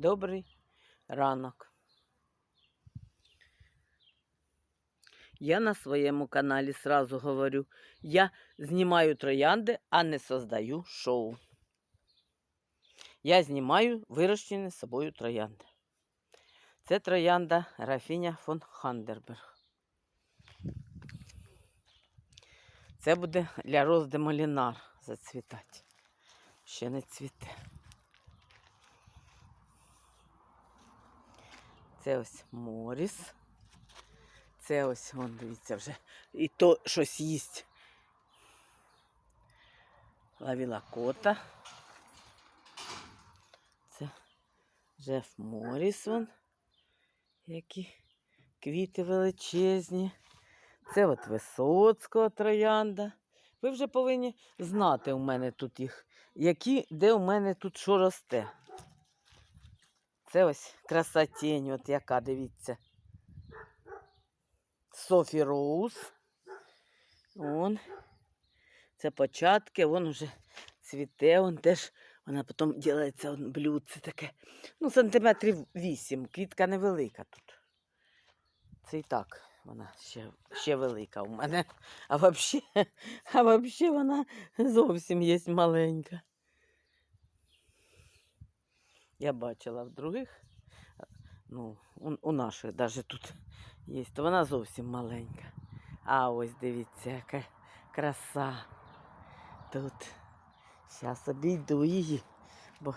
добрий ранок. Я на своєму каналі сразу говорю, я знімаю троянди, а не создаю шоу. Я знімаю вирощені собою троянди. Це троянда Рафіня фон Хандерберг. Це буде для розди Молінар зацвітати. Ще не цвіте. Це ось Моріс. Це ось, вон, дивіться, вже і то щось їсть. Лавіла кота. Це Жеф Моріс, вон, які квіти величезні. Це от Висоцького троянда. Ви вже повинні знати у мене тут їх, які, де у мене тут що росте. Це ось красотень, от яка, дивіться. Софі Роуз. Вон. Це початки, вон уже цвіте, вон теж, вона потім ділається блюдце таке. Ну, сантиметрів вісім. Квітка невелика тут. Це і так, вона ще, ще велика у мене. А взагалі, а вона зовсім є маленька. Я бачила в других, ну, у, у наших навіть тут є, то вона зовсім маленька. А ось дивіться, яка краса. Тут. Зараз обійду її, бо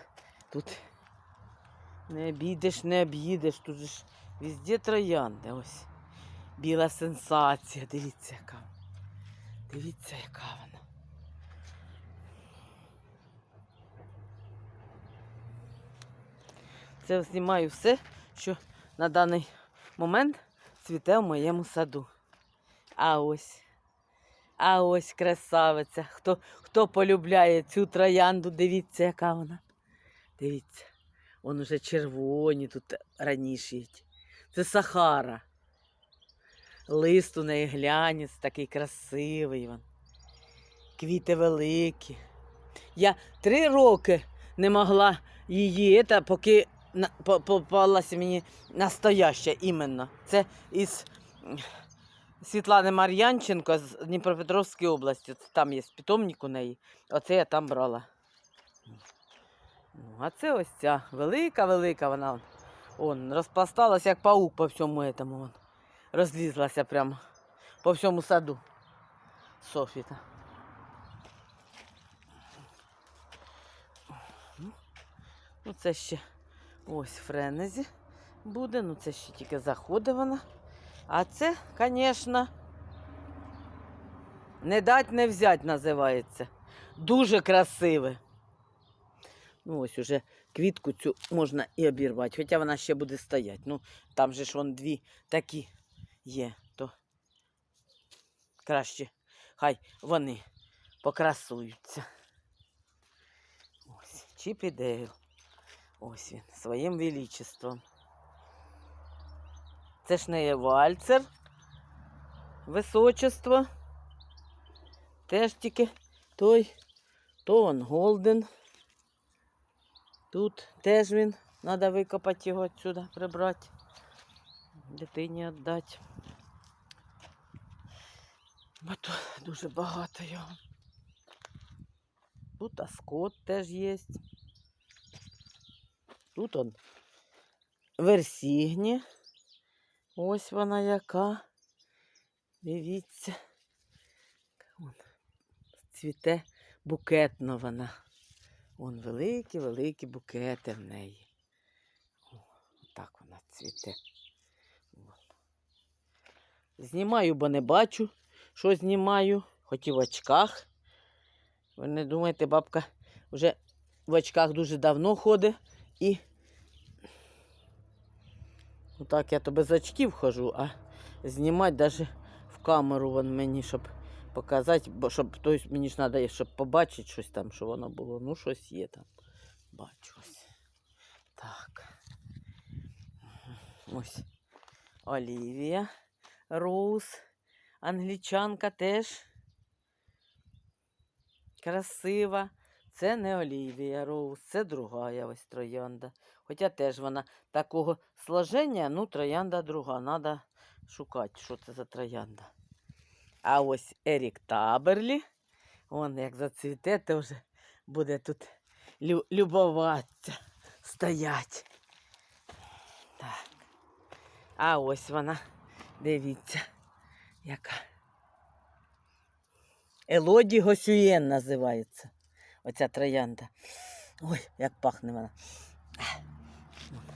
тут не обійдеш, не об'їдеш. Тут ж везде троянди. Ось. Біла сенсація. Дивіться, яка. Дивіться, яка вона. Це знімаю все, що на даний момент цвіте в моєму саду. А ось. А ось красавиця. Хто, хто полюбляє цю троянду, дивіться, яка вона. Дивіться. Вон уже червоні тут раніше. Це Сахара. Лист у неї глянець, такий красивий. Вон. Квіти великі. Я три роки не могла її, це, поки попалася мені настояща іменно. Це із Світлани Мар'янченко з Дніпропетровської області. Там є питомник у неї. Оце я там брала. Ну, а це ось ця велика-велика вона. он, розпласталася, як паук по всьому этому. Он. Розлізлася прямо по всьому саду. Софіта. Ну, це ще ось френезі буде. Ну, це ще тільки заходить вона. А це, звісно, не дать не взять називається. Дуже красиве. Ну, ось уже квітку цю можна і обірвати, хоча вона ще буде стояти. Ну, там же ж вон дві такі є, то краще хай вони покрасуються. Ось, Чіп і. Ось він, своїм величеством. Це ж не є вальцер, височество. Теж тільки той, то он Голден. Тут теж він, треба викопати його відсюди, прибрати. Дитині віддати. Бо тут дуже багато його. Тут аскот теж є. Тут он версігні. Ось вона яка. Дивіться. Вон, цвіте букетно вона. Вон великі-великі букети в неї. О, так вона цвіте. Вон. Знімаю, бо не бачу, що знімаю, хоч і в очках. Ви не думаєте, бабка вже в очках дуже давно ходить і отак я то без очків хожу, а знімати навіть в камеру вон мені, щоб показати, бо щоб тобто мені ж треба, щоб побачити щось там, що воно було. Ну, щось є там. Бачу ось. Так. Ось Олівія Роуз. Англічанка теж красива. Це не Олівія Роуз, це друга ось троянда. Хоча теж вона такого сложення, ну, троянда друга. Треба шукати, що це за троянда. А ось Ерік Таберлі. Вон як зацвіте, то вже буде тут лю- любуватися, стоять. Так. А ось вона, дивіться, яка. Елоді Госюєн називається. Оця троянда. Ой, як пахне вона.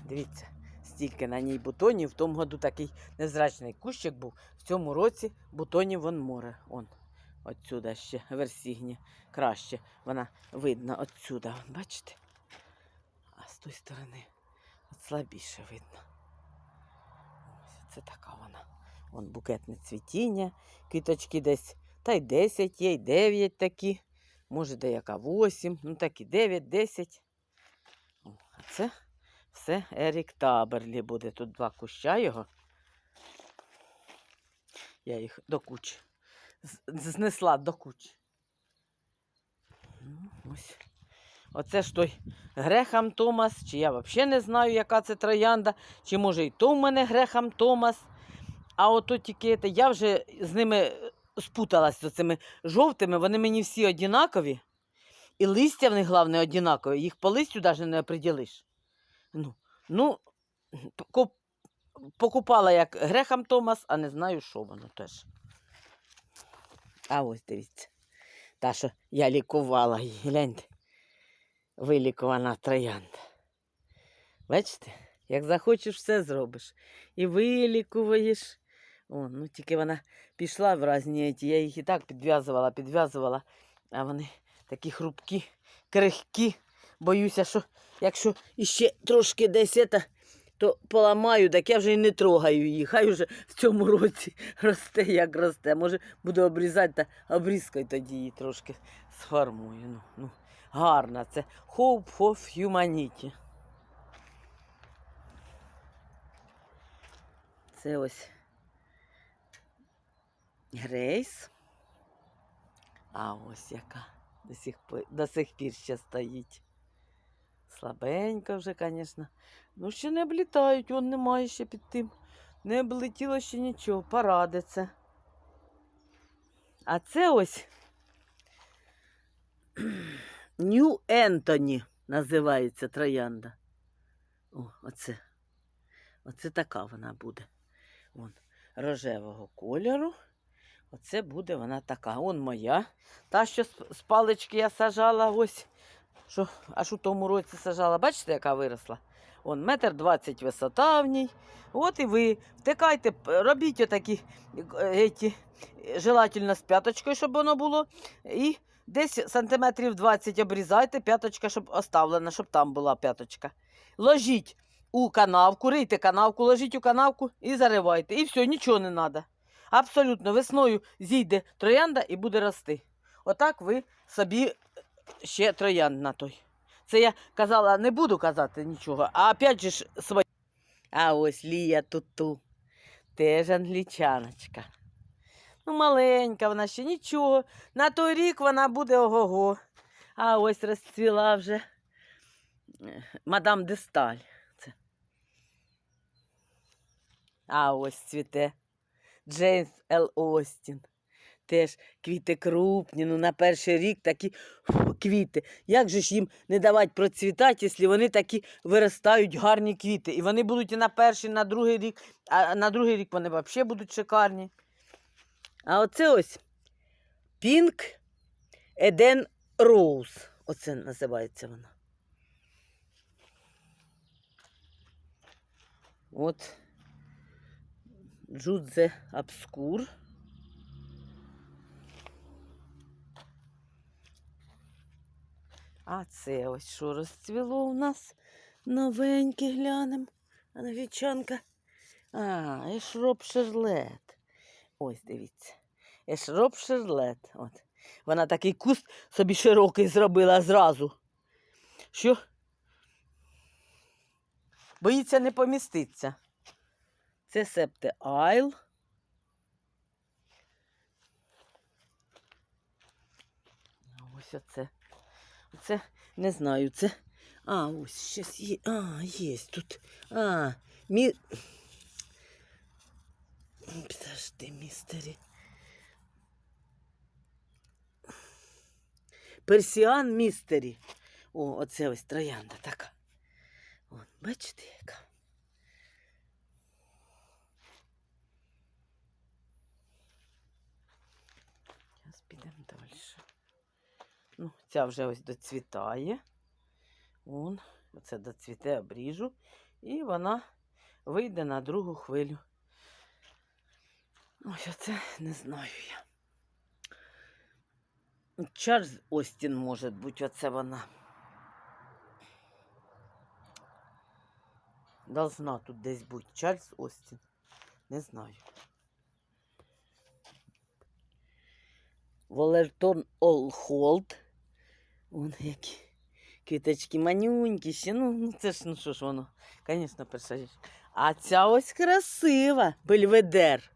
Дивіться, стільки на ній бутонів. В тому году такий незрачний кущик був. В цьому році бутонів вон море. Он. Отсюда ще версігні. Краще вона видно отсюда. Бачите? А з тої сторони от слабіше видно. Ось це така вона. Вон букетне цвітіння, квіточки десь. Та й 10 є, й 9 такі. Може, деяка 8, ну такі 9, 10. О, а це все Ерік Таберлі буде. Тут два куща його. Я їх до кучі. з- Знесла до кучі. Ну, ось. Оце ж той Грехам Томас, чи я взагалі не знаю, яка це троянда, чи може і то в мене Грехам Томас. А ото тільки я вже з ними спуталась з цими жовтими, вони мені всі однакові. І листя в них, головне, однакові. Їх по листю навіть не оприділиш. Ну, ну поку- покупала як Грехам Томас, а не знаю, що воно теж. А ось дивіться. Та, що я лікувала її. Гляньте. Вилікувана троянда. Бачите, як захочеш, все зробиш. І вилікуєш. О, ну тільки вона пішла в разні ті. Я їх і так підв'язувала, підв'язувала, а вони такі хрупкі, крихкі. Боюся, що якщо іще трошки десь ета, то поламаю, так я вже і не трогаю її. Хай уже в цьому році росте, як росте. Може, буду обрізати та обрізкою тоді її трошки сформую. Ну, ну, гарна це Hope of Humanity. Це ось Грейс. А ось яка до сих, пи- до сих пір ще стоїть. Слабенька вже, звісно. Ну, ще не облітають, вон немає ще під тим. Не облетіло ще нічого, порадиться. А це ось Нью Ентоні називається троянда. О, оце. Оце така вона буде. Вон, рожевого кольору. Оце буде вона така. Он моя. Та, що з, палички я сажала, ось, що аж у тому році сажала. Бачите, яка виросла? Он метр двадцять висота в ній. От і ви втикайте, робіть отакі еті, желательно з п'яточкою, щоб воно було. І десь сантиметрів 20 обрізайте, п'яточка, щоб оставлена, щоб там була п'яточка. Ложіть у канавку, рийте канавку, ложіть у канавку і заривайте. І все, нічого не треба. Абсолютно весною зійде троянда і буде рости. Отак ви собі ще троянд на той. Це я казала, не буду казати нічого, а опять же ж своє. А ось Лія Туту. Теж англічаночка. Ну, маленька вона ще нічого. На той рік вона буде ого-го. А ось розцвіла вже е, мадам Десталь. Це. А ось цвіте. Джеймс Л. Остін. Теж квіти крупні, ну на перший рік такі фу, квіти. Як же ж їм не давати процвітати, якщо вони такі виростають гарні квіти? І вони будуть і на перший, і на другий рік, а на другий рік вони взагалі будуть шикарні. А оце ось Pink Eden Rose. Оце називається вона. От Джудзе Абскур. А це ось що розцвіло у нас новеньке глянем. Англічанка. А, ешроп шерлет. Ось дивіться. Ешроп шерлет. От. Вона такий куст собі широкий зробила зразу. Що? Боїться не поміститься. Це септе айл. Ось оце. Це не знаю, це. А, ось щось є. А, є тут. А, мі. Подожди, містері. Персіан містері. О, оце ось троянда така. Вон, бачите, яка. Зараз підемо далі. Ну, ця вже ось доцвітає. Вон, оце доцвіте, обріжу. І вона вийде на другу хвилю. Ось оце не знаю я. Чарльз Остін може бути, оце вона. Должна тут десь бути. Чарльз Остін. Не знаю. Волертон Олхолд. Вон які квіточки манюнькі ще. Ну, ну це ж, ну що ж воно, звісно, перша. А ця ось красива, бельведер.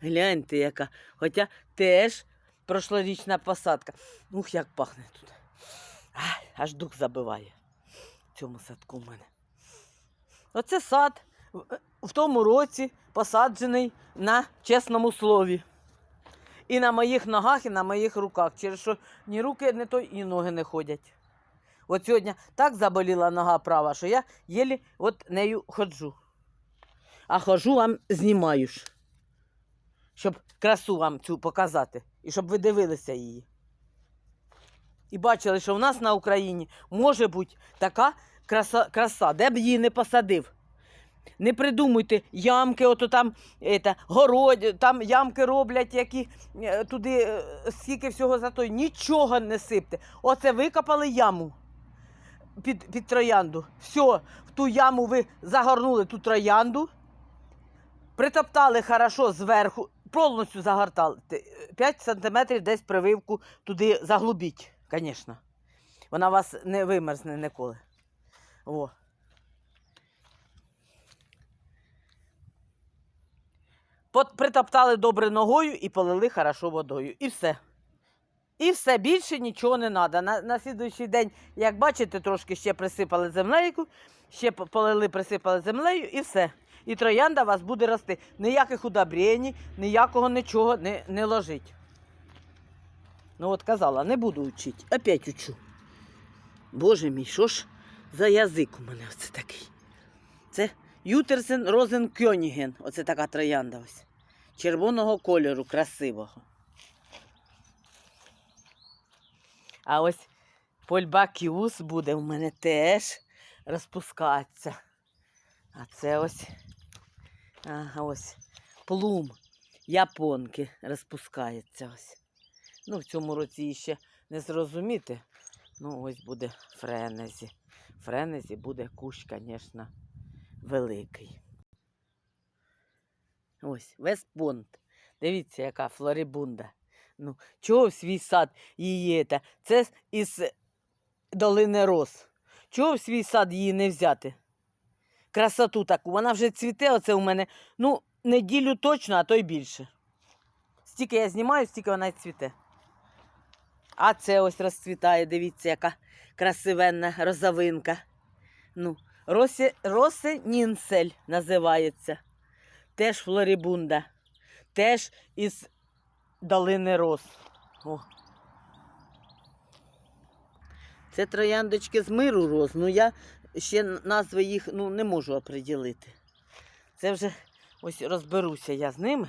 Гляньте, яка. Хоча теж прошлорічна посадка. Ух, як пахне тут. Аж дух забиває в цьому садку в мене. Оце сад в тому році посаджений на чесному слові. І на моїх ногах, і на моїх руках. Через що ні руки не то, і ноги не ходять. От сьогодні так заболіла нога права, що я єлі от нею ходжу. А ходжу вам знімаю. Щоб красу вам цю показати. І щоб ви дивилися її. І бачили, що в нас на Україні може бути така краса, краса де б її не посадив. Не придумуйте ямки, ото там ета, город, там ямки роблять, які е, туди е, скільки всього за той. Нічого не сипте. Оце викопали яму під, під троянду. Все, в ту яму ви загорнули ту троянду, притоптали хорошо зверху, повністю загортали. 5 сантиметрів десь прививку туди заглубіть, звісно. Вона вас не вимерзне ніколи. О. Притоптали добре ногою і полили хорошо водою. І все. І все, більше нічого не треба. На, на слідуючий день, як бачите, трошки ще присипали землейку, ще полили, присипали землею і все. І троянда у вас буде рости. Ніяких удобрень, ніякого нічого не, не ложить. Ну от казала, не буду вчити. Опять учу. Боже мій, що ж за язик у мене оце такий? Це Ютерсен Розен Кьоніген. Оце така троянда ось. Червоного кольору, красивого. А ось польбакіус буде в мене теж розпускатися. А це ось, ага, ось плум японки розпускається ось. Ну, в цьому році ще не зрозуміти. Ну, ось буде френезі. Френезі буде кущ, звісно, великий. Ось, Вестпонт. Дивіться, яка флорибунда. Ну, чого свій сад її? Та? Це із долини роз. Чого в свій сад її не взяти? Красоту таку. Вона вже цвіте, оце у мене. Ну, неділю точно, а то й більше. Стільки я знімаю, стільки вона й цвіте. А це ось розцвітає, дивіться, яка красивенна розовинка. Ну, Росе, Росенінсель називається. Теж флорибунда. Теж із долини роз. О. Це трояндочки з миру роз. Ну я ще назви їх ну, не можу оприділити. Це вже ось розберуся я з ними,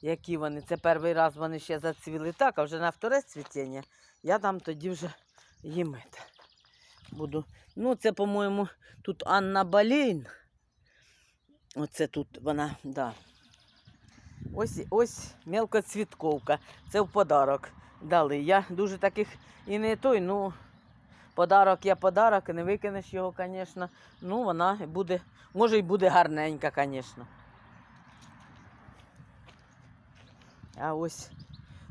які вони. Це перший раз вони ще зацвіли так, а вже на вторе цвітіння я там тоді вже їм буду. Ну, це, по-моєму, тут Анна Балейн. Оце тут вона, да. Ось, ось мелкоцвітковка. Це в подарок дали. Я дуже таких і не той, ну, подарок є подарок, не викинеш його, звісно. Ну, вона буде, може, і буде гарненька, звісно. А ось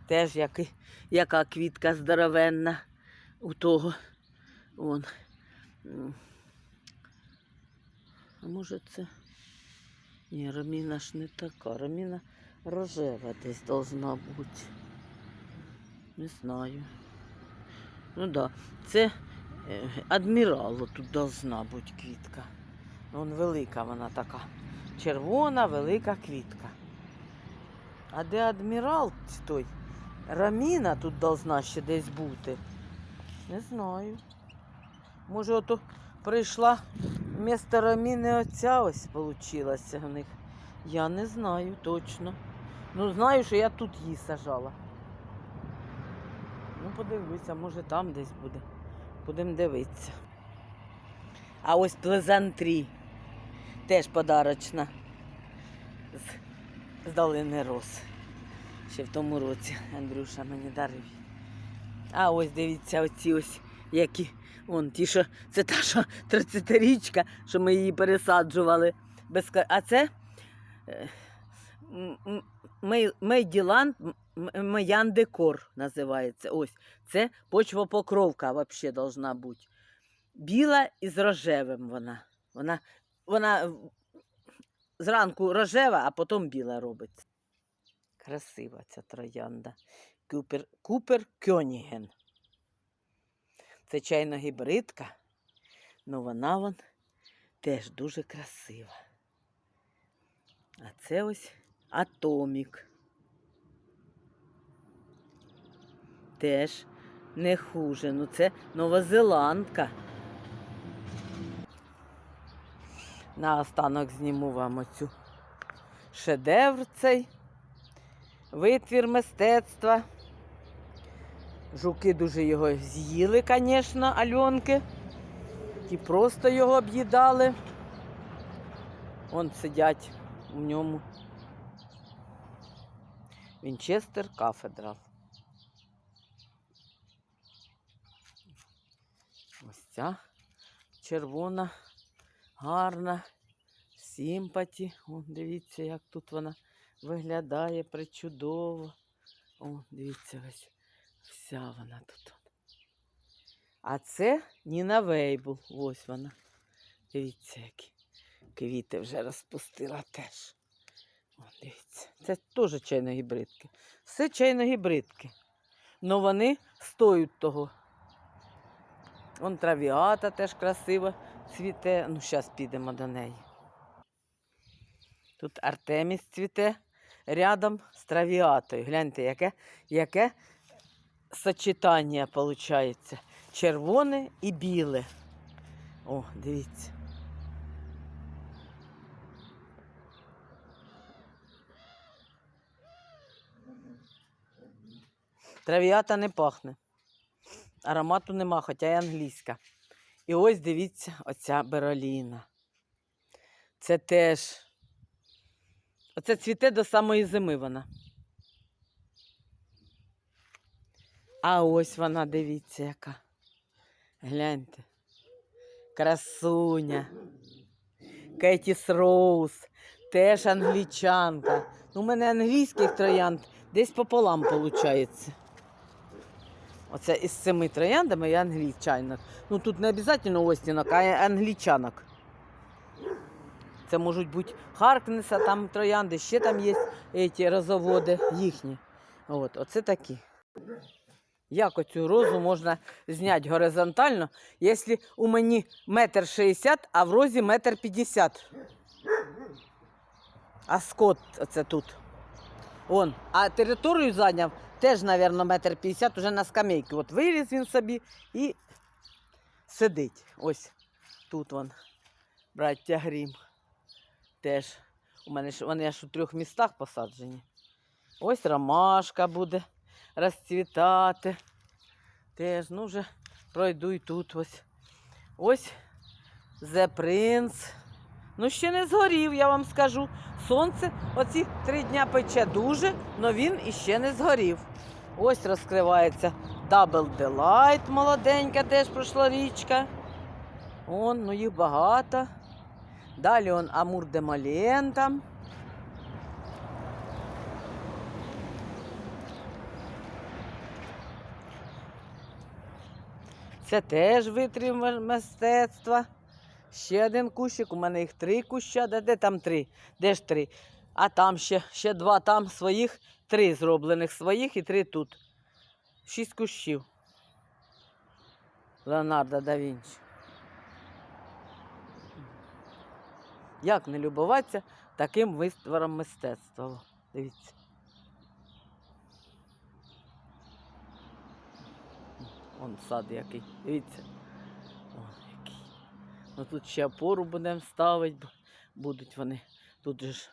теж яки, яка квітка здоровенна у того. Вон. А може це. Ні, Раміна ж не така. Раміна рожева десь должна бути. Не знаю. Ну да. Це е, адміралу тут должна бути квітка. Вон велика вона така. Червона, велика квітка. А де адмірал той? Раміна тут должна ще десь бути. Не знаю. Може, ото прийшла вместо Раміни оця ось получилася в них. Я не знаю точно. Ну, знаю, що я тут її сажала. Ну, подивлюся, може там десь буде. Будемо дивитися. А ось плезантрі. Теж подарочна. З, з долини роз. Ще в тому році Андрюша мені дарив. А ось дивіться, оці ось які. Вон ті, що це та, що 30-річка, що ми її пересаджували. А це е, Мейділанд М- Маян Декор називається. Ось. Це почвопокровка взагалі должна бути. Біла і з рожевим вона. Вона, вона зранку рожева, а потім біла робиться. Красива ця троянда. Купер, Купер Кьоніген. Це гібридка, але вона вон теж дуже красива. А це ось атомік. Теж не хуже. Ну це новозеландка. Наостанок зніму вам оцю шедевр цей. Витвір мистецтва. Жуки дуже його з'їли, звісно, альонки. Ті просто його об'їдали. Вон сидять у ньому. Вінчестер кафедрал. Ось ця червона, гарна, симпаті. О, дивіться, як тут вона виглядає причудово. О, дивіться, ось вся вона тут. А це Ніна Вейбл. Ось вона. Дивіться, які квіти вже розпустила теж. О, дивіться. Це теж чайно-гібридки. Все чайно-гібридки. Но вони стоять того. Вон травіата теж красиво цвіте. Ну, зараз підемо до неї. Тут Артеміс цвіте рядом з травіатою. Гляньте, яке, яке сочетання виходить. Червоне і біле. О, дивіться. Травіата не пахне. Аромату нема, хоча й англійська. І ось дивіться, оця бероліна. Це теж. Оце цвіте до самої зими вона. А ось вона, дивіться, яка. Гляньте. Красуня. Кетіс Роуз. Теж англічанка. Ну, у мене англійських троянд десь пополам виходить. Оце із цими трояндами я англічанок. Ну тут не обов'язково остінок, а англічанок. Це можуть бути Харкнеса, там троянди, ще там є ці розоводи їхні. От, оце такі. Як оцю розу можна зняти горизонтально, якщо у мені метр шістдесят, а в розі метр п'ятдесят. А скот оце тут. Он. А територію зайняв теж, мабуть, метр п'ятдесят уже на скамейці. От виріс він собі і сидить. Ось тут вон, браття Грім. Теж. У мене ж вони аж у трьох містах посаджені. Ось ромашка буде розцвітати. Теж, ну вже пройду і тут ось. Ось The Prince. Ну, ще не згорів, я вам скажу. Сонце оці три дня пече дуже, але він іще не згорів. Ось розкривається Double Delight, молоденька, теж пройшла річка. Он, ну їх багато. Далі он Амур де Мален там. Це теж витрів мистецтва. Ще один кущик, у мене їх три куща. Де, де там три? Де ж три? А там ще, ще два там своїх, три зроблених своїх і три тут. Шість кущів. Леонардо да Вінчі. Як не любуватися таким витвором мистецтва? Дивіться. Вон сад який. Дивіться. О, який. Ну тут ще опору будемо ставити. бо Будуть вони. Тут же ж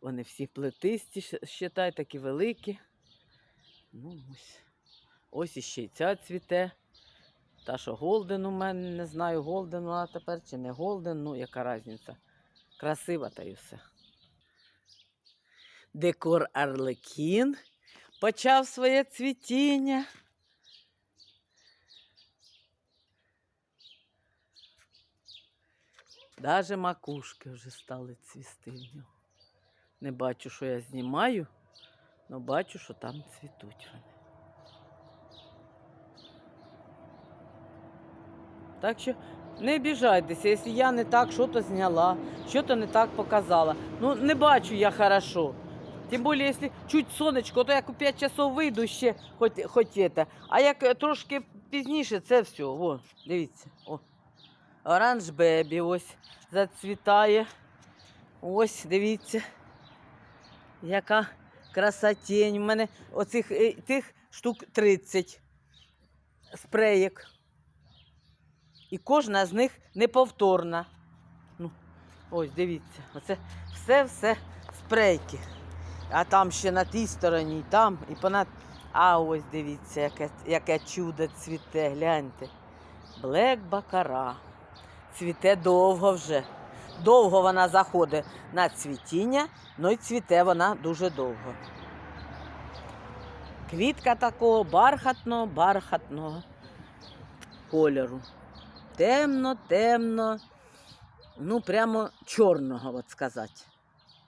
вони всі плетисті, считай, такі великі. Ну, ось. Ось іще й ця цвіте. Та, що Голден у мене, не знаю, Голден вона тепер чи не Голден, ну яка різниця. Красива та й все. Декор Арлекін почав своє цвітіння. Даже макушки вже стали цвісти в нього. Не бачу, що я знімаю, але бачу, що там цвітуть вони. Так що не обіжайтеся, якщо я не так що-то зняла, що-то не так показала. Ну, не бачу я хорошо. Тим більше, якщо чуть сонечко, то як у 5 часов вийду ще, хоч, хоч це. А як трошки пізніше, це все. О, дивіться. О. Оранж бебі ось зацвітає. Ось, дивіться. Яка красотень. У мене оцих е, тих штук 30 спреєк. І кожна з них неповторна. Ну, ось, дивіться, оце все-все спрейки. А там ще на тій стороні, і там, і понад. А ось дивіться, яке, яке чудо цвіте, гляньте. Блек бакара. Цвіте довго вже. Довго вона заходить на цвітіння, ну і цвіте вона дуже довго. Квітка такого бархатного, бархатного кольору. Темно, темно, ну прямо чорного, от сказати.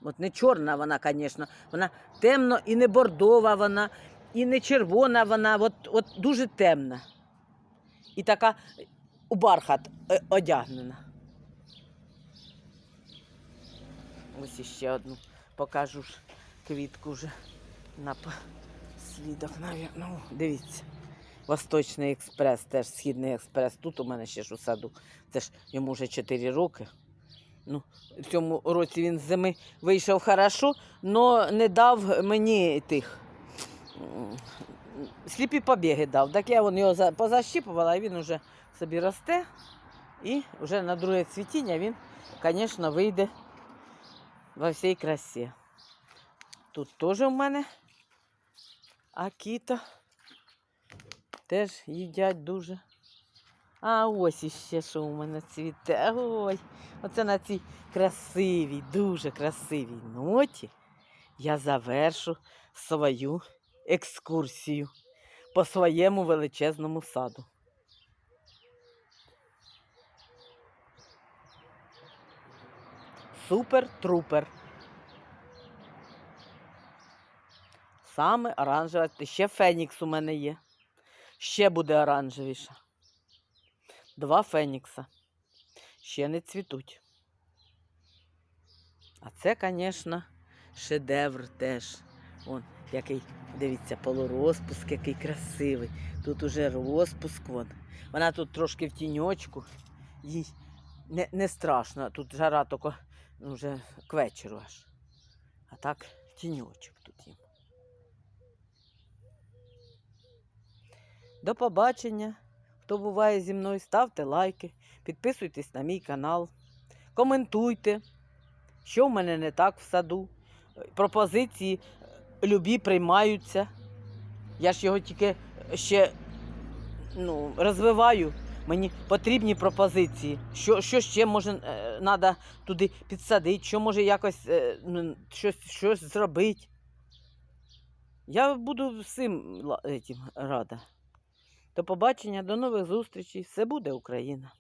От не чорна вона, звісно, вона темно і не бордова вона, і не червона вона, от, от дуже темна. І така у бархат е, одягнена. Ось іще одну покажу ж квітку вже на слідок, навірно. Дивіться. Восточний експрес, теж східний експрес. Тут у мене ще ж у саду. Це ж йому вже 4 роки. Ну, в цьому році він з зими вийшов хорошо, але не дав мені тих. Сліпі побіги дав. Так я його за- позащіпувала, і він вже собі росте. І вже на друге цвітіння він, звісно, вийде во всій красі. Тут теж у мене акіта. Теж їдять дуже. А ось іще що у мене цвіте. Ой, оце на цій красивій, дуже красивій ноті я завершу свою екскурсію по своєму величезному саду. Супер-трупер. Саме оранжева. Ще Фенікс у мене є. Ще буде оранжевіша. Два Фенікса. Ще не цвітуть. А це, звісно, шедевр теж. Вон, який, дивіться, полурозпуск, який красивий. Тут уже розпуск. Вон. Вона тут трошки в тіньочку. Їй не, не страшно. Тут жара тільки ну, вже к вечору аж. А так тіньочок тут їм. До побачення. Хто буває зі мною, ставте лайки, підписуйтесь на мій канал, коментуйте, що в мене не так в саду. Пропозиції е, любі приймаються. Я ж його тільки ще ну, розвиваю. Мені потрібні пропозиції. Що, що ще може треба туди підсадити, що може якось е, ну, щось, щось зробити. Я буду всім рада. До побачення, до нових зустрічей. Все буде Україна!